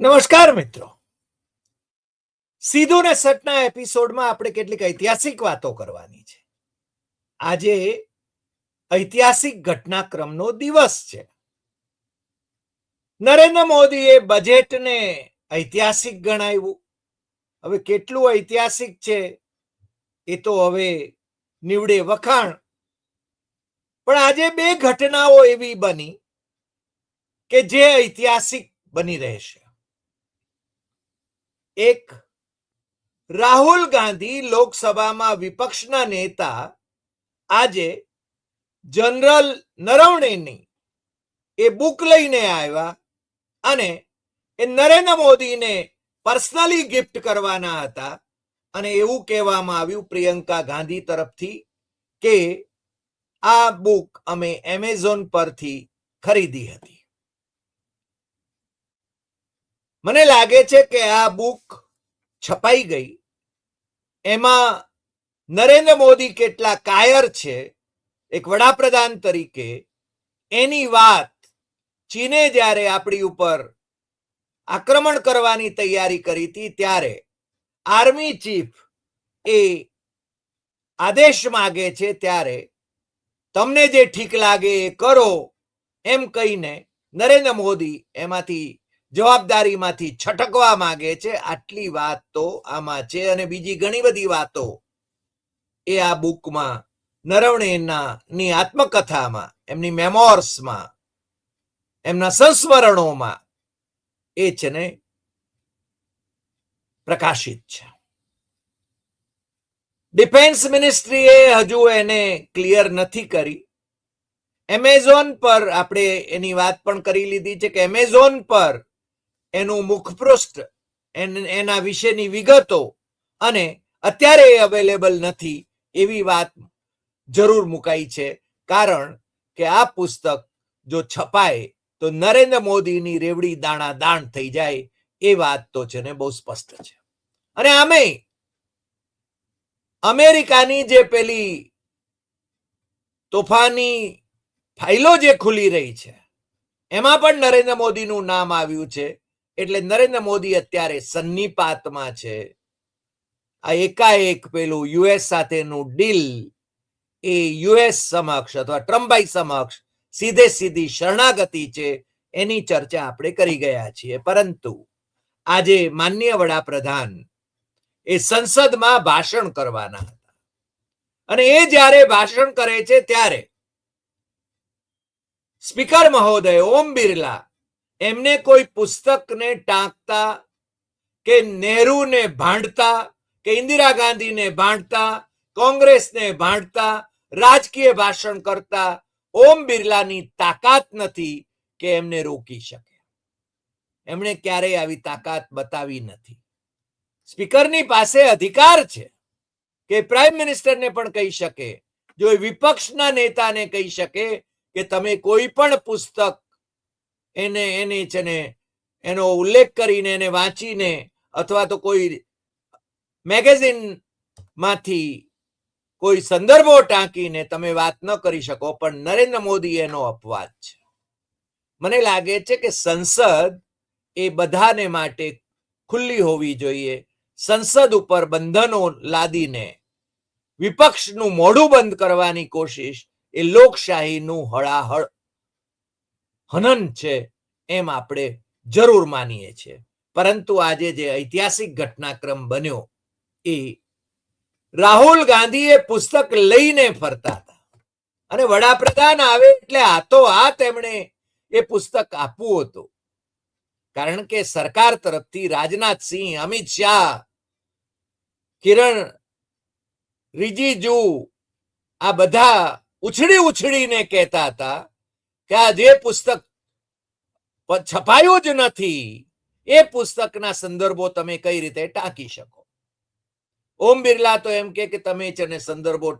નમસ્કાર મિત્રો. સીધું ને સટના એપિસોડમાં આપણે કેટલીક ઐતિહાસિક વાતો કરવાની છે. આજે ઐતિહાસિક ઘટનાક્રમનો દિવસ છે. નરેન્દ્ર મોદીએ બજેટને ઐતિહાસિક ગણાવ્યું. હવે કેટલું ઐતિહાસિક છે એ તો હવે નીવડે વખાણ. પણ આજે બે ઘટનાઓ એવી બની કે જે ઐતિહાસિક બની રહેશે. એક રાહુલ ગાંધી લોકસભામાં વિપક્ષના નેતા આજે જનરલ નરવણેની એ બુક લઈને આવ્યા અને એ નરેન્દ્ર મોદીને પર્સનલી ગિફ્ટ કરવાના હતા. અને એવું કહેવામાં આવ્યું પ્રિયંકા ગાંધી તરફથી કે આ બુક અમે એમેઝોન પરથી ખરીદી હતી. મને લાગે છે કે આ બુક છપાઈ ગઈ. એમાં નરેન્દ્ર મોદી કેટલા કાયર છે, એક વડાપ્રધાન તરીકે. એની વાત ચીને જ્યારે આપણી ઉપર આક્રમણ કરવાની તૈયારી કરી હતી ત્યારે આર્મી ચીફ એ આદેશ માગે છે ત્યારે, તમને જે ઠીક લાગે એ કરો. એમ કહીને નરેન્દ્ર મોદી એમાંથી જવાબદારીમાંથી છટકવા માંગે છે. આટલી વાત તો આમાં છે અને બીજી ઘણી બધી વાતો એ આ બુકમાં નરવણેના ની આત્મકથામાં, એમની મેમોર્સમાં, એમના સંસ્મરણોમાં એ છે ને પ્રકાશિત છે. ડિફેન્સ મિનિસ્ટ્રીએ હજુ એને ક્લિયર નથી કરી. એમેઝોન પર આપણે એની વાત પણ કરી લીધી છે કે એમેઝોન પર એનું મુખપૃષ્ઠ એન- વિશેની વિગતો, અને અત્યારે એ અવેલેબલ નથી એવી વાત જરૂર મુકાઈ છે. કારણ કે આ પુસ્તક જો છપાય, તો નરેન્દ્ર મોદીની રેવડી દાણા દાણ થઈ જાય એ વાત તો છે ને બહુ સ્પષ્ટ છે. અને આમે અમેરિકાની જે પેલી તોફાની ફાઇલો જે ખુલી રહી છે, એમાં પણ નરેન્દ્ર મોદીનું નામ આવ્યું છે. એટલે નરેન્દ્ર મોદી અત્યારે સન્નિપાતમાં છે. આ એકાએક પેલું યુએસ સાથેનું ડીલ એ યુએસ સમક્ષ અથવા ટ્રમ્પભાઈ સમક્ષ સીધે સીધી શરણાગતિ છે એની ચર્ચા આપણે કરી ગયા છીએ. પરંતુ આજે માન્ય વડાપ્રધાન એ સંસદમાં ભાષણ કરવાના હતા. અને એ જ્યારે ભાષણ કરે છે ત્યારે સ્પીકર મહોદય ઓમ બિરલા એમને કોઈ પુસ્તકને ટાંકતા કે નહેરુને ભાંડતા કે ઇન્દિરા ગાંધીને ભાંડતા, કોંગ્રેસને ભાંડતા, રાજકીય ભાષણ કરતા, ઓમ બિરલાની તાકાત નથી કે એમને રોકી શકે. એમણે ક્યારેય આવી તાકાત બતાવી નથી. સ્પીકરની પાસે અધિકાર છે કે પ્રાઇમ મિનિસ્ટરને પણ કહી શકે, જો વિપક્ષના નેતાને કહી શકે કે તમે કોઈ પણ પુસ્તક એને, એની છે ને, એનો ઉલ્લેખ કરીને એને વાંચીને અથવા તો કોઈ મેગેઝિનમાંથી કોઈ સંદર્ભો ટાંકીને તમે વાત ન કરી શકો, પણ નરેન્દ્ર મોદી એનો અપવાદ છે. મને લાગે છે કે સંસદ એ બધાને માટે ખુલ્લી હોવી જોઈએ. સંસદ ઉપર બંધનો લાદીને વિપક્ષનું મોઢું બંધ કરવાની કોશિશ એ લોકશાહીનું હળાહળ હનન છે એમ આપણે જરૂર માનીએ છીએ. પરંતુ આજે જે ઐતિહાસિક ઘટનાક્રમ બન્યો એ રાહુલ ગાંધીએ પુસ્તક લઈને ફરતા હતા. અને વડાપ્રધાન આવે એટલે હાથો હાથ એમણે એ પુસ્તક આપવું હતું. કારણ કે સરકાર તરફથી રાજનાથસિંહ અમિત શાહ, કિરણ રિજિજુ આ બધા ઉછળી ઉછળીને કહેતા હતા કે આ જે પુસ્તક છપાયું જ નથી, એ પુસ્તકના સંદર્ભો તમે કઈ રીતે ટાંકી શકો? ઓમ બિરલા તો એમ કે તમે છે સંદર્ભો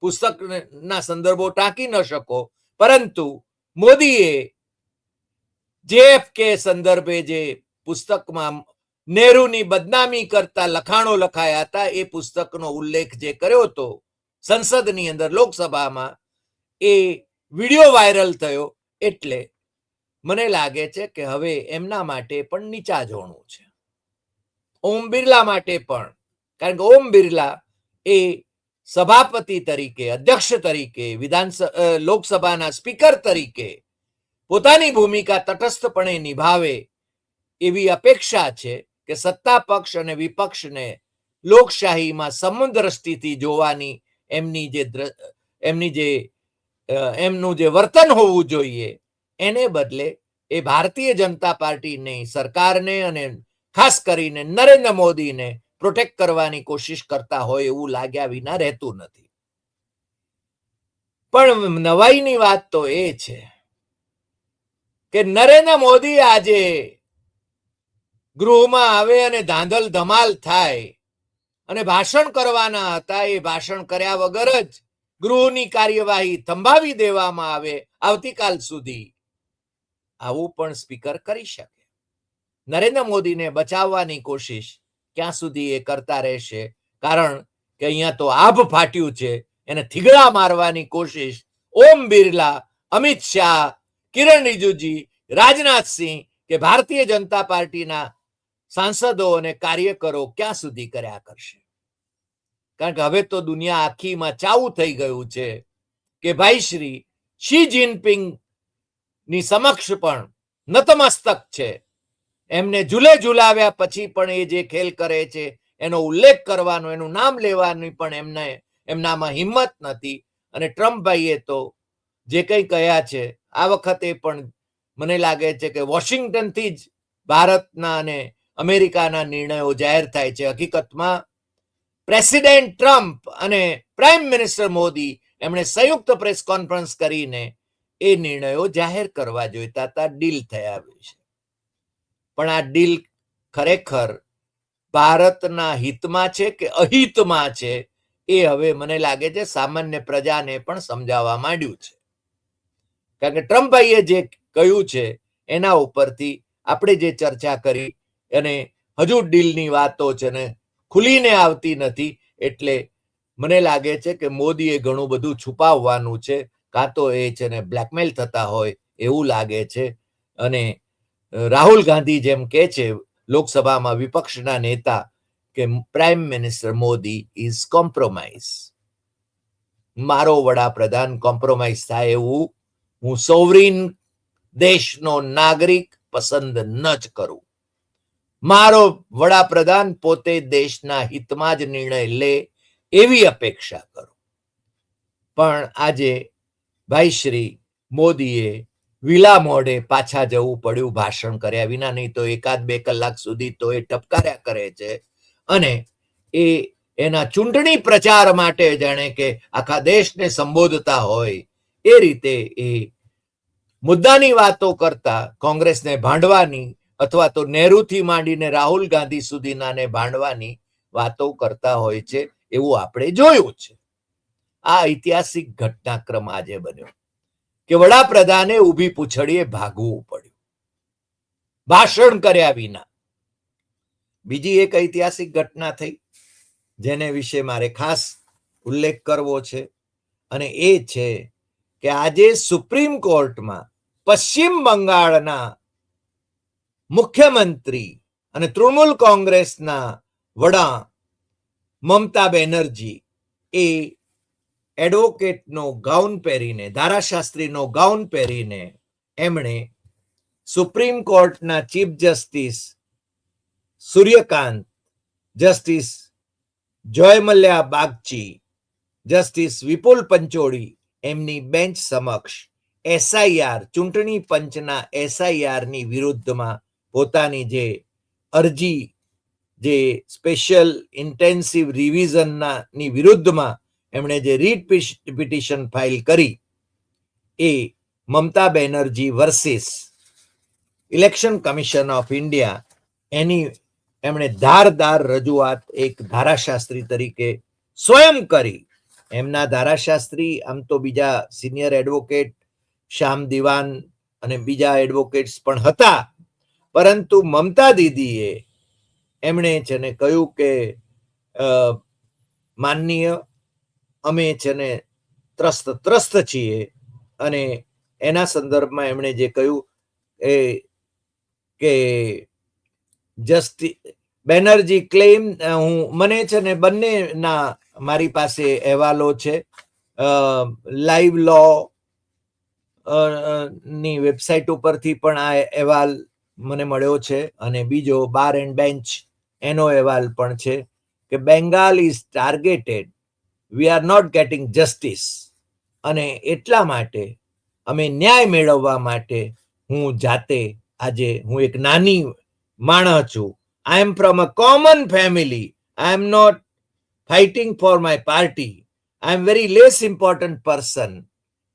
પુસ્તકના સંદર્ભો ટાંકી ન શકો. પરંતુ મોદીએ જેએફકે સંદર્ભે જે પુસ્તકમાં નેહરુની બદનામી કરતા લખાણો લખાયા હતા, એ પુસ્તકનો ઉલ્લેખ જે કર્યો હતો સંસદની અંદર લોકસભામાં, એ વિડિયો વાયરલ થયો એટલે મને લાગે છે કે હવે એમના માટે પણ નીચા જોણું છે. ઓમ બિરલા માટે પણ. કારણ કે ઓમ બિરલા એ સભાપતિ તરીકે, અધ્યક્ષ તરીકે વિધાનસભા લોકસભાના સ્પીકર તરીકે પોતાની ભૂમિકા તટસ્થપણે નિભાવે એવી અપેક્ષા છે કે સત્તા પક્ષ અને વિપક્ષને લોકશાહીમાં સમૂહ દ્રષ્ટિથી જોવાની એમની જે એમની જે એમનું જે વર્તન હોવું જોઈએ, એને બદલે એ ભારતીય જનતા પાર્ટીની, સરકારને અને ખાસ કરીને નરેન્દ્ર મોદીને પ્રોટેક્ટ કરવાની કોશિશ કરતા હોય એવું લાગ્યા વિના રહેતું નથી. પણ નવાઈની વાત તો એ છે કે નરેન્દ્ર મોદી આજે ગૃહમાં આવે અને ધાંધલ ધમાલ થાય અને ભાષણ કરવાના હતા, એ ભાષણ કર્યા વગર જ ગૃહની કાર્યવાહી થંભાવી દેવામાં આવે આવતીકાલ સુધી. આવું પણ સ્પીકર કરી શકે. નરેન્દ્ર મોદીને બચાવવાની કોશિશ ક્યાં સુધી એ કરતા રહેશે? કારણ કે અહીંયા તો આભ ફાટ્યું છે, એને થીગડા મારવાની કોશિશ ઓમ બિરલા, અમિત શાહ, કિરણ રિજુજી રાજનાથસિંહ કે ભારતીય જનતા પાર્ટીના સાંસદો અને કાર્યકરો ક્યાં સુધી કર્યા કરશે? કારણ કે હવે તો દુનિયા આખીમાં ચાવું થઈ ગયું છે કે ભાઈ શ્રી શી જિનપિંગની સમક્ષ પણ નતમસ્તક છે. એમને ઝૂલે ઝુલાવ્યા પછી પણ એ જે ખેલ કરે છે, એનો ઉલ્લેખ કરવાનો, એનું નામ લેવાની પણ એમને, એમનામાં હિંમત નથી. અને ટ્રમ્પભાઈએ તો જે કંઈ કહ્યા છે, આ વખતે પણ મને લાગે છે કે વોશિંગ્ટનથી જ ભારતના અને અમેરિકાના નિર્ણયો જાહેર થાય છે. હકીકતમાં પ્રેસિડેન્ટ ટ્રમ્પ અને પ્રાઇમ મિનિસ્ટર મોદી એમણે સંયુક્ત પ્રેસ કોન્ફરન્સ કરીને એ નિર્ણયો જાહેર કરવા જોઈતા હતા. ડીલ થયા છે. પણ આ ડીલ ખરેખર ભારતના હિતમાં છે કે અહિતમાં છે એ હવે મને લાગે છે સામાન્ય પ્રજાને પણ સમજાવવા માંડ્યું છે. કારણ કે ટ્રમ્પભાઈએ જે કહ્યું છે એના ઉપરથી આપણે જે ચર્ચા કરી અને હજુ ડીલની વાતો છે ને ખુલીને આવતી નથી એટલે મને લાગે છે કે મોદીએ ઘણું બધું છુપાવવાનું છે, કાં તો એ છે ને બ્લેકમેલ થતા હોય એવું લાગે છે. અને રાહુલ ગાંધી જેમ કે છે લોકસભામાં વિપક્ષના નેતા કે prime minister Modi is compromise. મારો વડાપ્રધાન કોમ્પ્રોમાઇઝ થાય એવું હું સોવરીન દેશનો નાગરિક પસંદ ન જ કરું. મારો વડાપ્રધાન પોતે દેશના હિતમાં જ નિર્ણય લે એવી અપેક્ષા કરો. પણ આજે ભાઈ શ્રી મોદીએ વિલા મોઢે પાછા જવું પડ્યું ભાષણ કર્યા વિના, નહીં તો એકાદ બે કલાક સુધી તો એ ટપકાર્યા કરે છે. અને એ એના ચૂંટણી પ્રચાર માટે જાણે કે આખા દેશને સંબોધતા હોય, એ રીતે એ મુદ્દાની વાતો કરતા કોંગ્રેસને ભાંડવાની અથવા તો નહેરુથી માંડીને રાહુલ ગાંધી સુધીનાને ભાંડવાની વાતો કરતા હોય છે, એવું આપણે જોયું છે. આ ઐતિહાસિક ઘટનાક્રમ આજે બન્યો કે વડાપ્રધાને ઊભી પૂછડીએ ભાગવું પડ્યું. ભાષણ કર્યા વિના. બીજી એક ઐતિહાસિક ઘટના થઈ, જેને વિશે મારે ખાસ ઉલ્લેખ કરવો છે, અને એ છે કે આજે સુપ્રીમ કોર્ટમાં પશ્ચિમ બંગાળના મુખ્યમંત્રી અને તૃણમૂલ કોંગ્રેસના વડા મમતા બેનર્જી એ એડવોકેટનો ગાઉન પહેરીને, ધારાશાસ્ત્રીનો ગાઉન પહેરીને એમણે સુપ્રીમ કોર્ટના chief justice Surya Kant, justice Joymalya Bagchi, justice Vipul Pancholi એમની બેન્ચ સમક્ષ એસઆઈઆર, ચૂંટણી પંચના એસઆઈઆરની વિરુદ્ધમાં પોતાની જે અરજી, જે સ્પેશિયલ ઇન્ટેન્સિવ રિવિઝનના ની વિરુદ્ધમાં એમણે જે રીટ પિટિશન ફાઇલ કરી, એ Mamata Banerjee versus election commission of India એની એમણે ધારદાર રજૂઆત એક ધારાશાસ્ત્રી તરીકે સ્વયં કરી. એમના ધારાશાસ્ત્રી, આમ તો બીજા સિનિયર એડવોકેટ શ્યામ દિવાન અને બીજા એડવોકેટ્સ પણ હતા. પરંતુ મમતા દીદીએ એમણે છે ને કહ્યું કે માનનીય, અમે છે ને ત્રસ્ત ત્રસ્ત છીએ. અને એના સંદર્ભમાં એમણે જે કહ્યું એ, કે જસ્ટિસ બેનર્જી ક્લેમ હું, મને છે ને બંનેના મારી પાસે અહેવાલો છે. લાઈવ લો ની વેબસાઇટ ઉપરથી પણ આ અહેવાલ મને મળ્યો છે અને બીજો બાર એન્ડ બેન્ચ એનો અહેવાલ પણ છે કે Bengal is targeted we are not getting justice અને એટલા માટે અમે ન્યાય મેળવવા માટે હું જાતે આજે હું એક નાની માણસ છું. I am from a common family I am not fighting for my party I am very less important person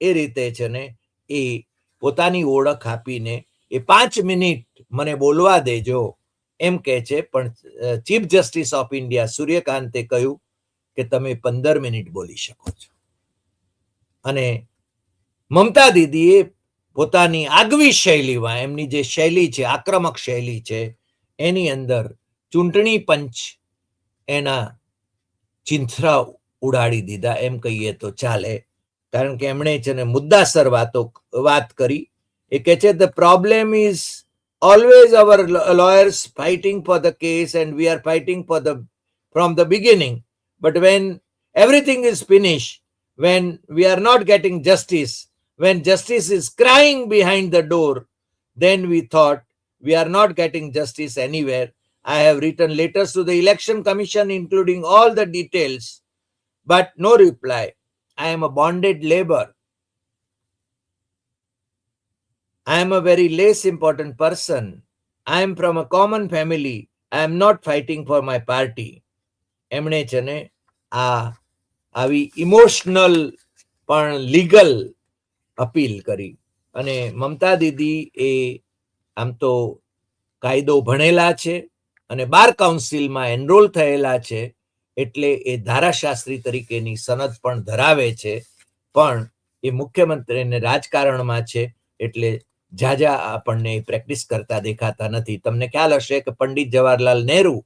એ રીતે છે ને એ પોતાની ઓળખ આપીને એ પાંચ મિનિટ મને બોલવા દેજો. એમ કે છે, પણ ચીફ જસ્ટિસ ઓફ ઇન્ડિયા સૂર્યકાંતે કહ્યું કે તમે પંદર મિનિટ બોલી શકો છો. અને મમતા દીદીએ પોતાની આગવી શૈલીમાં, એમની જે શૈલી છે, આક્રમક શૈલી છે, એની અંદર ચૂંટણી પંચ એના ચિંથરા ઉડાડી દીધા. એમ કહીએ તો ચાલે. કારણ કે એમણે છે ને મુદ્દાસર વાતો, વાત કરી. એ કે છે the problem is always our lawyers fighting for the case and we are fighting for the from the beginning. But when everything is finished when we are not getting justice when justice is crying behind the door then we thought we are not getting justice anywhere. I have written letters to the election commission including all the details but no reply. I am a bonded labor I am a very less important person. I am from a common family. I am not fighting for my party. એમણે છે ને આ આવી emotional પણ legal appeal કરી અને મમતા દીદી એ આમ તો કાયદો ભણેલા છે અને બાર કાઉન્સિલમાં એનરોલ થયેલા છે એટલે એ ધારાશાસ્ત્રી તરીકેની સનદ પણ ધરાવે છે પણ એ મુખ્યમંત્રીને રાજકારણમાં છે એટલે જાજા આપણને પ્રેક્ટિસ કરતા દેખાતા નથી. તમને ખ્યાલ હશે કે પંડિત જવાહરલાલ નહેરુ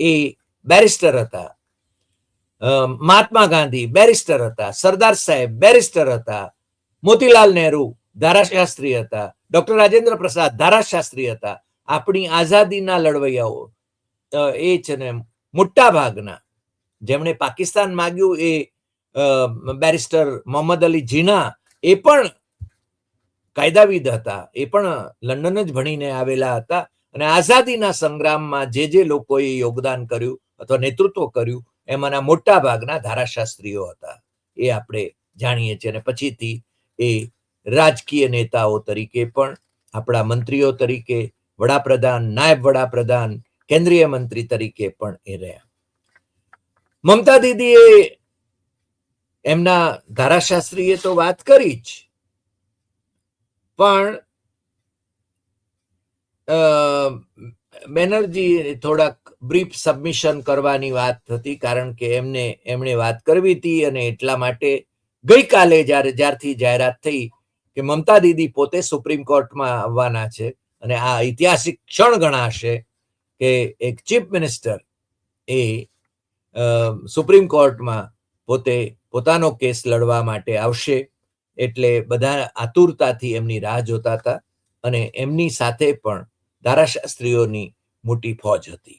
એ બેરિસ્ટર હતા. મહાત્મા ગાંધી બેરિસ્ટર હતા. સરદાર સાહેબ બેરિસ્ટર હતા. મોતીલાલ નહેરુ ધારાશાસ્ત્રી હતા. ડોક્ટર રાજેન્દ્ર પ્રસાદ ધારાશાસ્ત્રી હતા. આપણી આઝાદીના લડવૈયાઓ એ છે ને મોટા ભાગના. જેમણે પાકિસ્તાન માગ્યું એ બેરિસ્ટર મોહમ્મદ અલી જીના એ પણ કાયદાવિદ હતા. એ પણ લંડન જ ભણીને આવેલા હતા અને આઝાદીના સંગ્રામમાં જે જે લોકોએ યોગદાન કર્યું અથવા નેતૃત્વ કર્યું એમાંના મોટા ભાગના ધારાશાસ્ત્રીઓ હતા. એ આપણે જાણીએ છીએ અને પછીથી એ રાજકીય નેતાઓ તરીકે પણ, આપણા મંત્રીઓ તરીકે, વડાપ્રધાન, નાયબ વડાપ્રધાન, કેન્દ્રીય મંત્રી તરીકે પણ એ રહ્યા. મમતા દીદીએ એમના ધારાશાસ્ત્રીએ તો વાત કરી જ. પણ અ, બેનર્જી થોડાક બ્રીફ સબમિશન કરવાની વાત હતી કારણ કે એમને એમણે વાત કરવી હતી અને એટલા માટે ગઈકાલે જ્યારે જ્યારથી જાહેરાત થઈ કે મમતા દીદી પોતે સુપ્રીમ કોર્ટમાં આવવાના છે અને આ ઐતિહાસિક ક્ષણ ગણાશે કે એક ચીફ મિનિસ્ટર એ સુપ્રીમ કોર્ટમાં પોતે પોતાનો કેસ લડવા માટે આવશે. એટલે બધા આતુરતાથી એમની રાહ જોતા હતા અને એમની સાથે પણ ધારાશાસ્ત્રીઓની મોટી ફોજ હતી.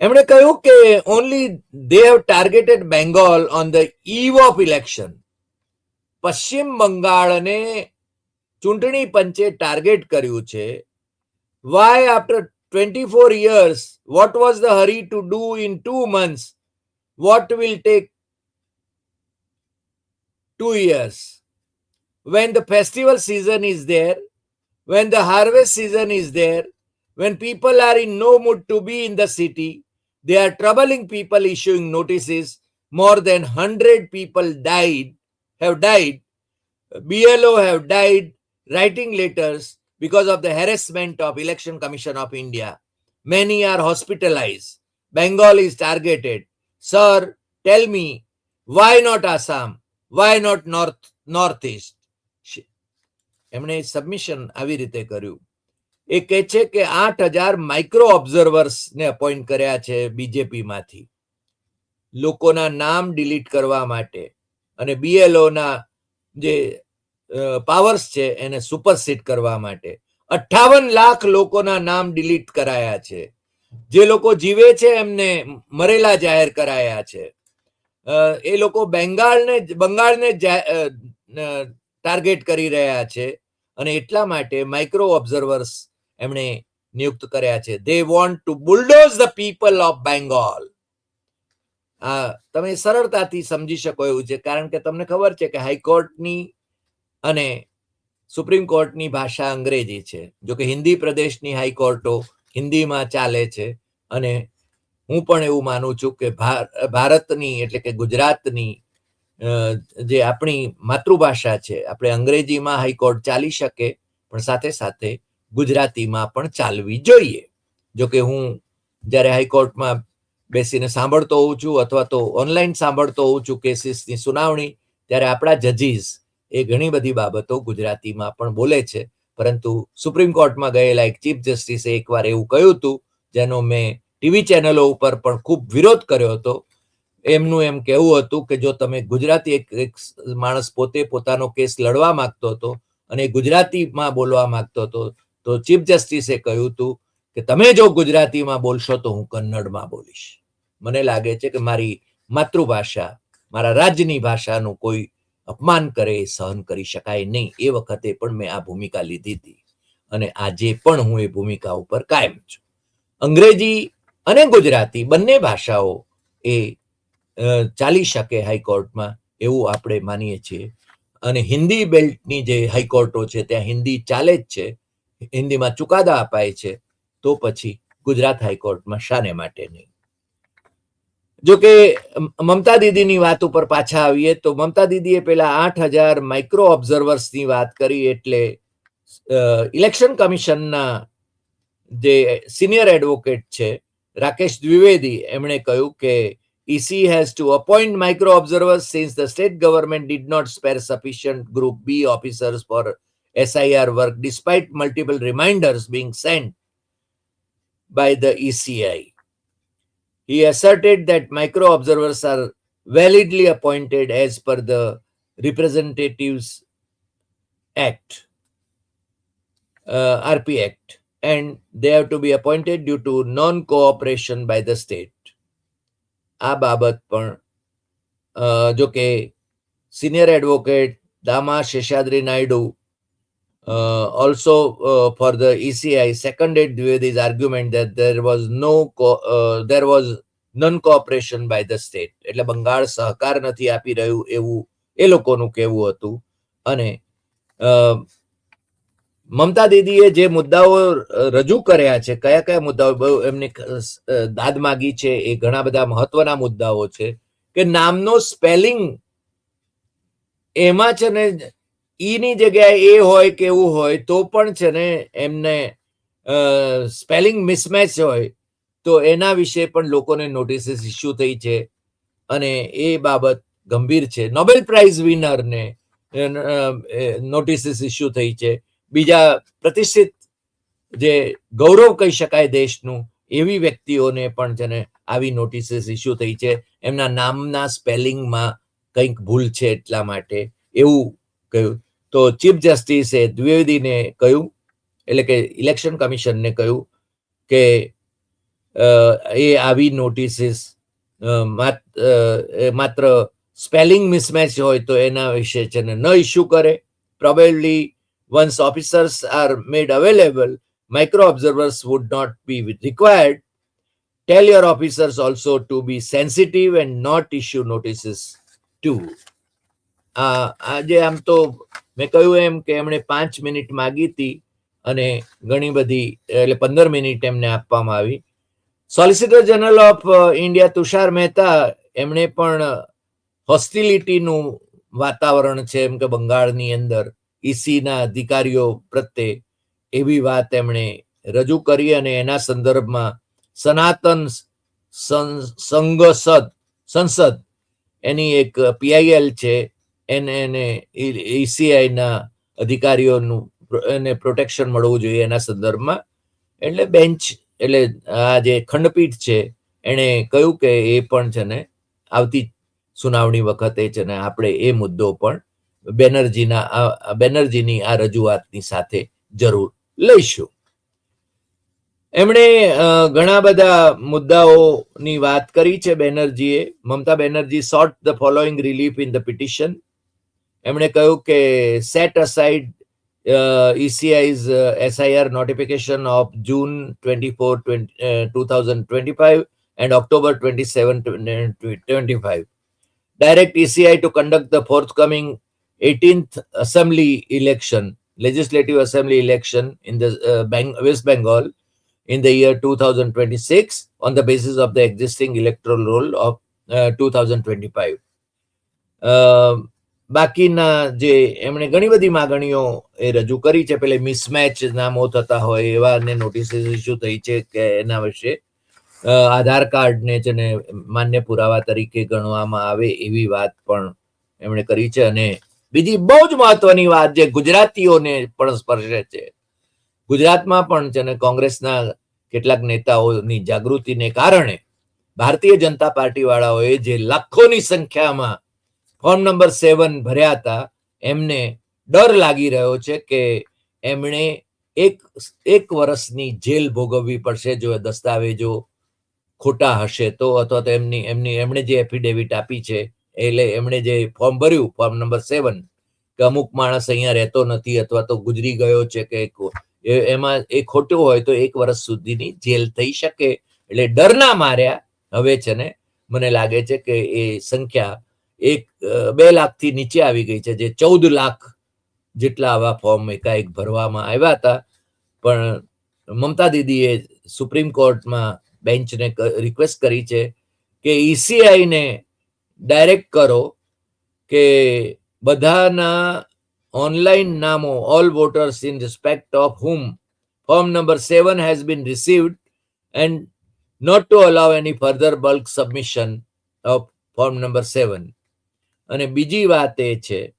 એમણે કહ્યું કે only they have targeted Bengal on the eve of election પશ્ચિમ બંગાળને ચૂંટણી પંચે ટાર્ગેટ કર્યું છે. Why after twenty four years what was the hurry to do in two months what will take two years. When the festival season is there, when the harvest season is there, when people are in no mood to be in the city, they are troubling people issuing notices. More than 100 people died, have died. BLO have died writing letters because of the harassment of Election Commission of India. Many are hospitalized. Bengal is targeted. Sir, tell me, why not Assam? Why not north north east એમણે submission આવી રીતે કર્યું. એ કહે છે કે આઠ હજાર micro observers ને અપોઇન્ટ કર્યા છે બીજેપીમાંથી લોકોના નામ ડિલીટ કરવા માટે. અને બીએલઓ ના જે પાવર્સ છે એને સુપરસીટ કરવા માટે. અઠ્ઠાવન લાખ લોકોના નામ ડિલીટ કરાયા છે. જે લોકો જીવે છે એમને મરેલા જાહેર કરાયા છે. એ લોકો બેંગાળને, બંગાળને ટાર્ગેટ કરી રહ્યા છે અને એટલા માટે માઇક્રો ઓબ્ઝર્વર્સ એમણે નિયુક્ત કર્યા છે. They want to bulldoze the people of Bengal આ, તમે સરળતાથી સમજી શકો એવું છે, કારણ કે તમને ખબર છે કે હાઈકોર્ટની અને સુપ્રીમ કોર્ટની ભાષા અંગ્રેજી છે. જો કે હિન્દી પ્રદેશની હાઈકોર્ટો હિન્દીમાં ચાલે છે અને હું પણ એવું માનું છું કે ભાર- ભારતની એટલે કે ગુજરાતની જે આપણી માતૃભાષા છે, આપણે અંગ્રેજીમાં હાઈકોર્ટ ચાલી શકે, પણ સાથે સાથે ગુજરાતીમાં પણ ચાલવી જોઈએ. જો કે હું જ્યારે હાઈકોર્ટમાં બેસીને સાંભળતો હોઉં છું અથવા તો ઓનલાઈન સાંભળતો હોઉં છું કેસીસની સુનાવણી, ત્યારે આપણા જજીસ એ ઘણી બધી બાબતો ગુજરાતીમાં પણ બોલે છે. પરંતુ સુપ્રીમ કોર્ટમાં ગયેલા એક ચીફ જસ્ટિસે એકવાર એવું કહ્યું હતું, જેનો મેં ટીવી ચેનલો ઉપર પણ ખૂબ વિરોધ કર્યો હતો. એમનું એમ કહેવું હતું કે જો તમે ગુજરાતી એક એક માણસ પોતે પોતાનો કેસ લડવા માંગતો હતો અને ગુજરાતીમાં બોલવા માંગતો હતો, તો ચીફ જસ્ટિસે કહ્યું હતું કે તમે જો ગુજરાતીમાં બોલશો તો હું કન્નડમાં બોલીશ. મને લાગે છે કે મારી માતૃભાષા, મારા રાજ્યની ભાષાનું કોઈ અપમાન કરે એ સહન કરી શકાય નહીં. એ વખતે પણ મેં આ ભૂમિકા લીધી હતી અને આજે પણ હું એ ભૂમિકા ઉપર કાયમ છું. અંગ્રેજી અને ગુજરાતી બંને ભાષાઓ એ ચાલી શકે હાઈકોર્ટમાં એવું આપણે માનીએ છીએ. અને હિન્દી બેલ્ટની જે હાઈકોર્ટો છે ત્યાં હિન્દી ચાલે જ છે. હિન્દીમાં ચુકાદા અપાય છે. તો પછી ગુજરાત હાઈકોર્ટમાં શાને માટે નહીં. જો કે મમતા દીદીની વાત ઉપર પાછા આવીએ તો મમતા દીદીએ પેલા આઠ હજાર માઇક્રો ઓબ્ઝર્વર્સની વાત કરી એટલે ઇલેક્શન કમિશનના જે સિનિયર એડવોકેટ છે રાકેશ દ્વિવેદી એમણે કહ્યું કે EC has to appoint micro observers since the state government did not spare sufficient Group B officers for SIR work despite multiple reminders being sent by the ECI. He asserted that micro observers are validly appointed as per the Representatives Act, uh, RP Act, And they have to be appointed due to non cooperation by the state. આ બાબત પણ જો કે senior advocate Dama Seshadri Naidu also for the Dwivedi's argument that there was no co- uh, there was non cooperation by the state એટલે બંગાળ સહકાર નથી આપી રહ્યું એવું એ લોકોનું કહેવું હતું અને મમતા દીદીએ જે મુદ્દાઓ રજૂ કર્યા છે, કયા કયા મુદ્દાઓ એમને દાદ માગી છે, એ ઘણા બધા મહત્વના મુદ્દાઓ છે, કે નામનો સ્પેલિંગ એમાં છે ને, ઈની જગ્યાએ એ હોય કે એવું હોય, તો પણ છે ને, એમને સ્પેલિંગ મિસમેચ હોય, તો એના વિશે પણ લોકોને નોટિસીસ ઇસ્યુ થઈ છે, અને એ બાબત ગંભીર છે. નોબેલ પ્રાઇઝ વિનરને નોટિસીસ ઇસ્યુ થઈ છે. બીજા પ્રતિષ્ઠિત જે ગૌરવ કહી શકાય દેશનું, એવી વ્યક્તિઓને પણ જેને આવી નોટિસીસ ઇસ્યુ થઈ છે, એમના નામના સ્પેલિંગમાં કંઈક ભૂલ છે એટલા માટે એવું કહ્યું. તો ચીફ જસ્ટિસે દ્વિવેદીને કહ્યું, એટલે કે ઇલેક્શન કમિશનને કહ્યું કે એ આવી નોટિસીસ માત્ર સ્પેલિંગ મિસમેચ હોય તો એના વિશે છે ને ન ઇસ્યુ કરે. Probably once officers are made available, micro observers would not be required. Tell your officers also to be sensitive and not issue notices too. આજે આમ તો મેં કહ્યું એમ કે એમણે પાંચ મિનિટ માગી હતી અને ઘણી બધી એટલે પંદર મિનિટ એમને આપવામાં આવી solicitor general of India Tushar Mehta એમણે પણ હોસ્ટિલિટીનું વાતાવરણ છે એમ કે બંગાળની અંદર ઈસીના અધિકારીઓ પ્રત્યે એવી વાત એમણે રજૂ કરી અને એના સંદર્ભમાં સનાતન સં- સંઘસદ, સંસદ, એની એક પીઆઈએલ છે, એને એને ઈસીઆઈના અધિકારીઓનું એને પ્રોટેક્શન મળવું જોઈએ એના સંદર્ભમાં. એટલે બેન્ચ, એટલે આ જે ખંડપીઠ છે, એણે કહ્યું કે એ પણ છે ને આવતી સુનાવણી વખતે છે ને આપણે એ મુદ્દો પણ બેનર્જીના બેનર્જીની આ રજૂઆતની સાથે જરૂર લઈશું. એમણે ઘણા બધા મુદ્દાઓની વાત કરી છે બેનર્જીએ. Mamata Banerjee sought the following relief in the petition એમણે કહ્યું કે set aside ECI's SIR notification of June twenty four two thousand 24, 20, uh, 2025 and October 27, 2025. Direct ECI to conduct the forthcoming 18th Assembly election, Legislative Assembly election in the uh, Bang- West Bengal in the year 2026 on the basis of the existing electoral roll of uh, 2025. Uh, બાકીના જે એમણે ઘણી બધી માગણીઓ એ રજૂ કરી છે પેલે મિસમેચ નામો થતા હોય એવા ને નોટિસ ઇસ્યુ થઈ છે કે એના વિશે આધાર કાર્ડને છે ને માન્ય પુરાવા તરીકે ગણવામાં આવે એવી વાત પણ એમણે કરી છે અને બીજી બહુ જ મહત્વની વાત જે ગુજરાતીઓને પણ સ્પર્શે છે. ગુજરાતમાં પણ છે ને કોંગ્રેસના કેટલાક નેતાઓની જાગૃતિને કારણે ભારતીય જનતા પાર્ટી વાળાઓએ જે લાખોની સંખ્યામાં ફોર્મ નંબર સેવન ભર્યા હતા, એમને ડર લાગી રહ્યો છે કે એમણે એક એક વર્ષની જેલ ભોગવવી પડશે જો એ દસ્તાવેજો ખોટા હશે તો, અથવા તો એમની એમની, એમણે જે એફિડેવિટ આપી છે એટલે એમણે જે ફોર્મ ભર્યું ફોર્મ નંબર સેવન કે અમુક માણસ અહીંયા રહેતો નથી અથવા તો ગુજરી ગયો છે કે એમાં એ ખોટું હોય તો એક વર્ષ સુધીની જેલ થઈ શકે. એટલે ડરના માર્યા, હવે છે ને મને લાગે છે કે એ સંખ્યા એક બે લાખથી નીચે આવી ગઈ છે, જે ચૌદ લાખ જેટલા આવા ફોર્મ એકાએક ભરવામાં આવ્યા હતા. પણ મમતા દીદીએ સુપ્રીમ કોર્ટમાં બેન્ચને રિક્વેસ્ટ કરી છે કે ઈસીઆઈ ને ડાયરેક્ટ કરો કે બધાના ઓનલાઈન નામો all voters in respect of whom form number seven has been received and not to allow any further bulk submission of form number seven અને બીજી વાત એ છે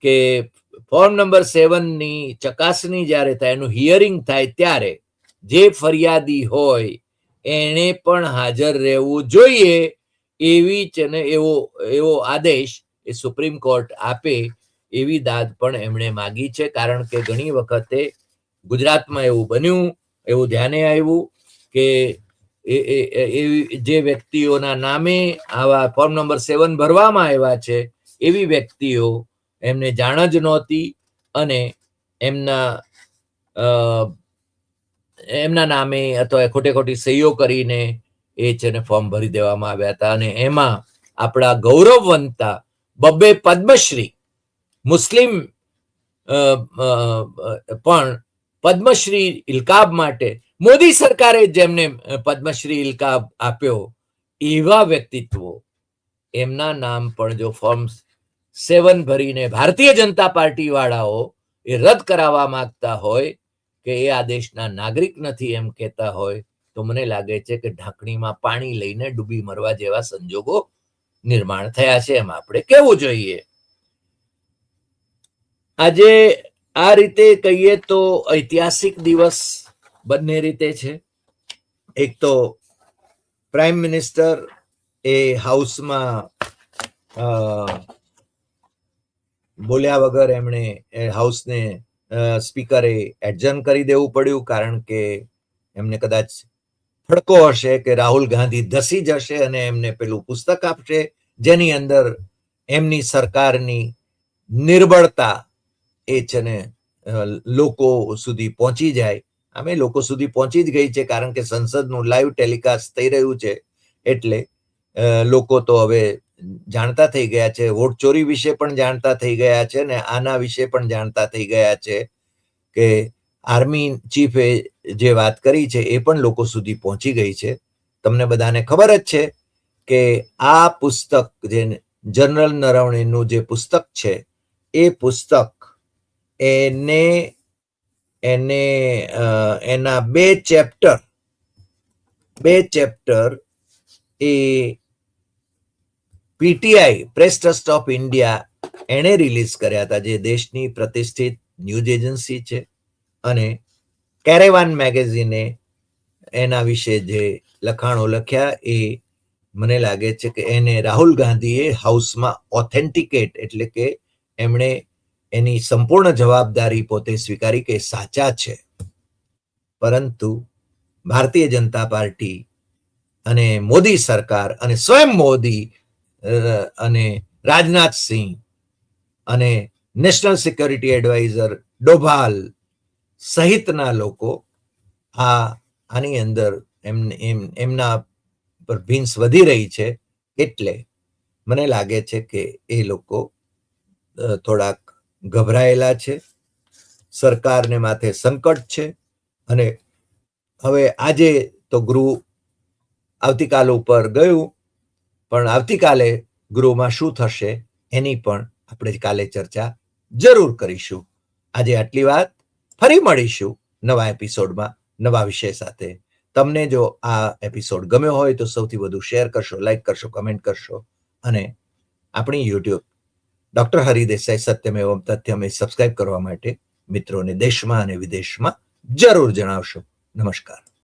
કે ફોર્મ નંબર સેવનની ચકાસણી જ્યારે થાય, એનું હિયરિંગ થાય ત્યારે જે ફરિયાદી હોય એણે પણ હાજર રહેવું જોઈએ એવી જ ને એવો એવો આદેશ એ સુપ્રીમ કોર્ટ આપે એવી દાદ પણ એમણે માગી છે. કારણ કે ઘણી વખતે ગુજરાતમાં એવું બન્યું, એવું ધ્યાને આવ્યું કે એવી જે વ્યક્તિઓના નામે આવા ફોર્મ નંબર સેવન ભરવામાં આવ્યા છે, એવી વ્યક્તિઓ એમને જાણ જ નહોતી અને એમના એમના નામે અથવા ખોટે ખોટી સહીઓ કરીને એ છે ને ફોર્મ ભરી દેવામાં આવ્યા હતા અને એમાં આપણા ગૌરવવંતા બબ્બે પદ્મશ્રી, મુસ્લિમ પણ પદ્મશ્રી ઇલકાબ માટે મોદી સરકારે જેમને પદ્મશ્રી ઇલકાબ આપ્યો એવા વ્યક્તિત્વો. એમના નામ પણ જો ફોર્મ સેવન ભરીને ભારતીય જનતા પાર્ટી વાળાઓ એ રદ કરાવવા માંગતા હોય કે એ આ દેશના નાગરિક નથી એમ કહેતા હોય તો મને લાગે છે કે ઢાંકણીમાં પાણી લઈને ડૂબી મરવા જેવા સંજોગો નિર્માણ થયા છે એમ આપણે કેવું જોઈએ. આજે આ રીતે કહીએ તો ઐતિહાસિક દિવસ બંને રીતે છે. એક તો પ્રાઇમ મિનિસ્ટર એ હાઉસમાં બોલ્યા વગર એમણે હાઉસને સ્પીકરે એડજન કરી દેવું પડ્યું કારણ કે એમને કદાચ ફડકો હશે કે રાહુલ ગાંધી ધસી જશે અને એમને પેલું પુસ્તક આપશે, જેની અંદર એમની સરકારની નિર્બળતા એ છે ને લોકો સુધી પહોંચી જાય. આમે લોકો સુધી પહોંચી જ ગઈ છે કારણ કે સંસદનું લાઈવ ટેલિકાસ્ટ થઈ રહ્યું છે એટલે લોકો તો હવે જાણતા થઈ ગયા છે, વોટ ચોરી વિશે પણ જાણતા થઈ ગયા છે ને આના વિશે પણ જાણતા થઈ ગયા છે કે આર્મી ચીફે જે વાત કરી છે, એ પણ લોકો સુધી પહોંચી ગઈ છે. તમને બધાને ખબર જ છે કે આ પુસ્તક જે જનરલ નરવણેનું જે પુસ્તક છે, એ પુસ્તક એને એને એના બે ચેપ્ટર બે chapter A PTI press trust of India, એણે રિલીઝ કર્યા હતા, જે દેશની પ્રતિષ્ઠિત ન્યૂઝ એજન્સી છે. અને કેરેવાન મેગેઝિને એના વિશે જે લખાણો લખ્યા એ મને લાગે છે કે એને રાહુલ ગાંધીએ હાઉસમાં ઓથેન્ટિકેટ એટલે કે એમણે એની સંપૂર્ણ જવાબદારી પોતે સ્વીકારી કે સાચા છે. પરંતુ ભારતીય જનતા પાર્ટી અને મોદી સરકાર અને સ્વયં મોદી અને રાજનાથસિંહ અને નેશનલ સિક્યોરિટી એડવાઇઝર ડોભાલ સહિતના લોકો આ આની અંદર એમ એમ એમના પર ભીંસ વધી રહી છે એટલે મને લાગે છે કે એ લોકો થોડાક ગભરાયેલા છે, સરકારને માથે સંકટ છે અને હવે આજે તો ગૃહ આવતીકાલ ઉપર ગયું, પણ આવતીકાલે ગૃહમાં શું થશે એની પણ આપણે કાલે ચર્ચા જરૂર કરીશું. આજે આટલી વાત. ફરી મળીશું નવા એપિસોડમાં નવા વિષય સાથે. તમને જો આ એપિસોડ ગમ્યો હોય તો સૌથી વધુ શેર કરશો, લાઈક કરશો, કમેન્ટ કરશો અને આપણી યુટ્યુબ ડોક્ટર હરિદેસાઈ સત્યમ એવમ તથ્યમ એ કરવા માટે મિત્રોને દેશમાં અને વિદેશમાં જરૂર જણાવશો. નમસ્કાર.